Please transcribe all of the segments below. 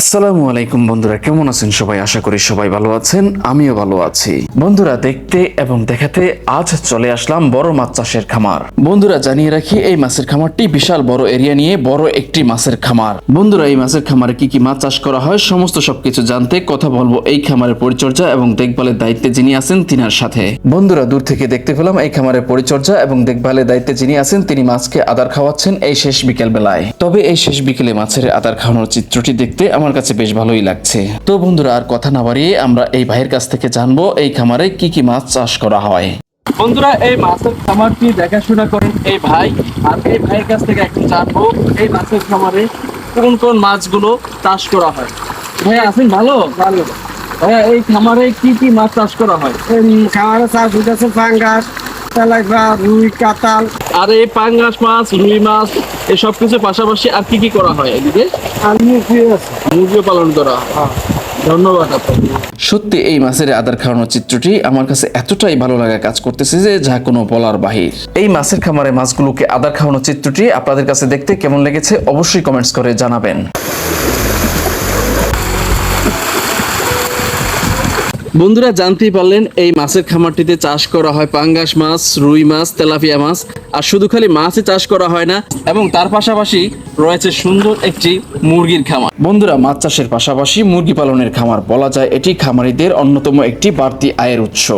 আসসালামু আলাইকুম বন্ধুরা, কেমন আছেন সবাই? আশা করি সবাই ভালো আছেন, আমিও ভালো আছি। বন্ধুরা, দেখতে এবং দেখাতে আজ চলে আসলাম বড় মাছ চাষের খামার। বন্ধুরা, জানিয়ে রাখি, এই মাছের খামারটি বিশাল বড় এরিয়া নিয়ে বড় একটি মাছের খামার। বন্ধুরা, এই মাছের খামারে কি কি মাছ চাষ করা হয়, সমস্ত সবকিছু জানতে কথা বলব এই খামারের পরিচর্যা এবং দেখভালের দায়িত্বে যিনি আছেন তিনার সাথে। বন্ধুরা, দূর থেকে দেখতে পেলাম এই খামারের পরিচর্যা এবং দেখভালের দায়িত্বে যিনি আছেন, তিনি মাছকে আদার খাওয়াচ্ছেন এই শেষ বিকেল বেলায় তবে এই শেষ বিকেলে মাছের আদার খাওয়ানোর চিত্রটি দেখতে আমার কাছে বেশ ভালোই লাগছে। তো বন্ধুরা আর কথা না বাড়িয়ে আমরা এই ভাইয়ের কাছ থেকে জানব এই খামারে কি কি মাছ চাষ করা হয়। বন্ধুরা এই মাছের খামারটি দেখাশোনা করেন এই ভাই আর এই ভাইয়ের কাছ থেকে একটু জানব এই মাছের খামারে কোন কোন মাছগুলো চাষ করা হয়। ভাইয়া আছেন ভালো? ভালো। ভাইয়া এই খামারে কি কি মাছ চাষ করা হয়? খামারে চাষ হইতেছে পাঙ্গাস তেলাইবা রুই কাতাল আর এই পাঙ্গাস মাছ রুই মাছ এই সব কিছু পাশাপাশি আর কি কি করা হয় এদিকে? আর মুরগি আছে। মুরগিও পালন করা হয়। ধন্যবাদ সত্যি এই মাছের আদার খাওয়ানোর চিত্রটি আমার কাছে এতটাই ভালো লাগা কাজ করতেছে যে যা কোনো বলার বাহির। এই মাছের খামারে মাছগুলোকে আদার খাওয়ানোর চিত্রটি আপনাদের কাছে দেখতে কেমন লেগেছে অবশ্যই কমেন্টস করে জানাবেন। বন্ধুরা জানতেই পারলেন এই মাছের খামারটিতে চাষ করা হয় পাঙ্গাস মাছ রুই মাছ তেলাপিয়া মাছ আর শুধু খালি মাছই চাষ করা হয় না এবং তার পাশাপাশি রয়েছে সুন্দর একটি মুরগির খামার। বন্ধুরা মাছ চাষের পাশাপাশি মুরগি পালনের খামার বলা যায় এটি খামারিদের অন্যতম একটি বাড়তি আয়ের উৎস।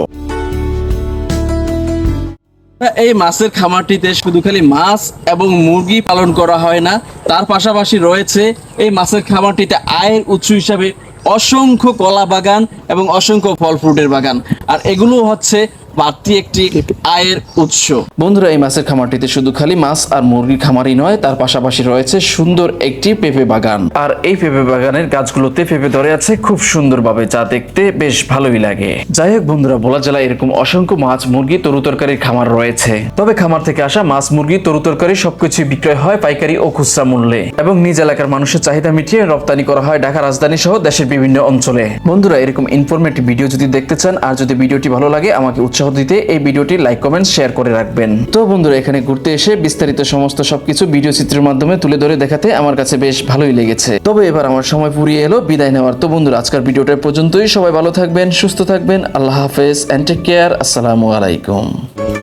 এই মাছের খামারটিতে শুধু খালি মাছ এবং মুরগি পালন করা হয় না তার পাশাপাশি রয়েছে এই মাছের খামারটিতে আয়ের উৎস হিসাবে অসংখ্য কলা বাগান এবং অসংখ্য ফল ফ্রুটের বাগান। আর এগুলো হচ্ছে বাড়তি একটি আয়ের উৎস। বন্ধুরা এই মাছের খামারটিতে শুধু খালি মাছ আর মুরগির খামারই নয় তার পাশাপাশি রয়েছে সুন্দর একটি পেঁপে বাগান। আর এই পেঁপে বাগানের গাছগুলোতে পেঁপে ধরে আছে খুব সুন্দরভাবে যা দেখতে বেশ ভালোই লাগে। যাই হোক বন্ধুরা ভোলা জেলায় এরকম অসংখ্য মাছ মুরগি তরু তরকারির খামার রয়েছে। তবে খামার থেকে আসা মাছ মুরগি তরু তরকারি সবকিছু বিক্রয় হয় পাইকারি ও খুচরা মূল্যে এবং নিজ এলাকার মানুষের চাহিদা মিটিয়ে রপ্তানি করা হয় ঢাকা রাজধানী সহ দেশের বিভিন্ন অঞ্চলে। বন্ধুরা এরকম ইনফরমেটিভ ভিডিও যদি দেখতে চান আর যদি ভিডিওটি ভালো লাগে আমাকে উৎসাহ দিতে এই ভিডিওটি লাইক কমেন্ট শেয়ার করে রাখবেন। তো বন্ধুরা, এখানে ঘুরতে এসে বিস্তারিত সমস্ত সবকিছু ভিডিও চিত্রের মাধ্যমে তুলে ধরে দেখাতে আমার কাছে বেশ ভালোই লেগেছে। তবে এবার আমার সময় ফুরিয়ে এলো, বিদায় নেওয়ার। তো বন্ধুরা, আজকের ভিডিওটা পর্যন্তই। সবাই ভালো থাকবেন, সুস্থ থাকবেন। আল্লাহ হাফেজ অ্যান্ড টেক কেয়ার আসসালামু আলাইকুম।